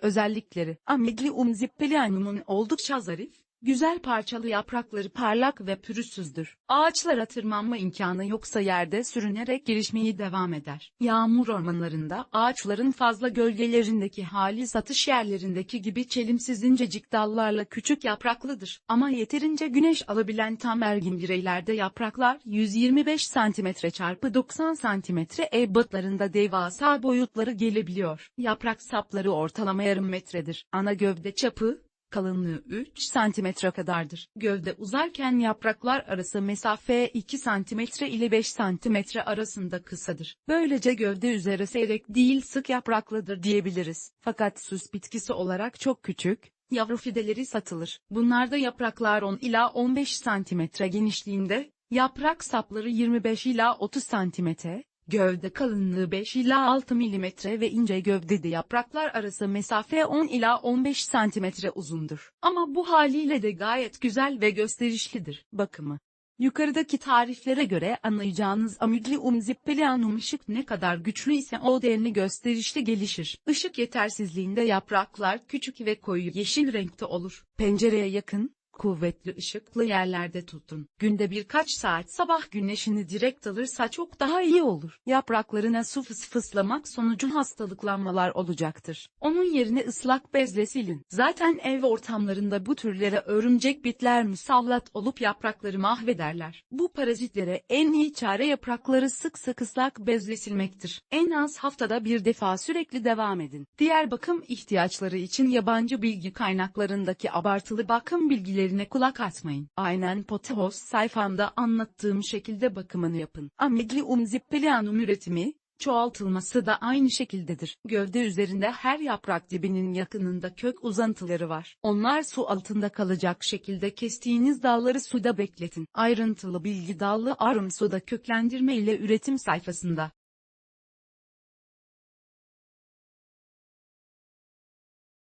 Özellikleri. Amygdalium zippelianum'un oldukça zarif, güzel parçalı yaprakları parlak ve pürüzsüzdür. Ağaçlara tırmanma imkanı yoksa yerde sürünerek gelişmeyi devam eder. Yağmur ormanlarında ağaçların fazla gölgelerindeki hali satış yerlerindeki gibi çelimsiz incecik dallarla küçük yapraklıdır. Ama yeterince güneş alabilen tam ergin bireylerde yapraklar 125 cm çarpı 90 cm ebatlarında devasa boyutları gelebiliyor. Yaprak sapları ortalama yarım metredir. Ana gövde çapı, kalınlığı 3 cm kadardır. Gövde uzarken yapraklar arası mesafe 2 cm ile 5 cm arasında kısadır. Böylece gövde üzeri seyrek değil sık yapraklıdır diyebiliriz. Fakat süs bitkisi olarak çok küçük, yavru fideleri satılır. Bunlarda yapraklar 10 ila 15 cm genişliğinde, yaprak sapları 25 ila 30 cm, Gövde kalınlığı 5 ila 6 mm ve ince gövdede yapraklar arası mesafe 10 ila 15 cm uzundur. Ama bu haliyle de gayet güzel ve gösterişlidir. Bakımı Yukarıdaki tariflere göre anlayacağınız Amygdalium zippelianum ışık ne kadar güçlü ise o denli gösterişli gelişir. Işık yetersizliğinde yapraklar küçük ve koyu yeşil renkte olur. Pencereye yakın, kuvvetli ışıklı yerlerde tutun. Günde birkaç saat sabah güneşini direkt alırsa çok daha iyi olur. Yapraklarına su fısfıslamak sonucu hastalıklanmalar olacaktır. Onun yerine ıslak bezle silin. Zaten ev ortamlarında bu türlere örümcek bitler musallat olup yaprakları mahvederler. Bu parazitlere en iyi çare yaprakları sık sık ıslak bezle silmektir. En az haftada bir defa sürekli devam edin. Diğer bakım ihtiyaçları için yabancı bilgi kaynaklarındaki abartılı bakım bilgileri bilgilerine kulak atmayın. Aynen Potahos sayfamda anlattığım şekilde bakımını yapın. Amygdalium zippelianum üretimi, çoğaltılması da aynı şekildedir. Gövde üzerinde her yaprak dibinin yakınında kök uzantıları var. Onlar su altında kalacak şekilde kestiğiniz dalları suda bekletin. Ayrıntılı bilgi dallı arım suda köklendirme ile üretim sayfasında.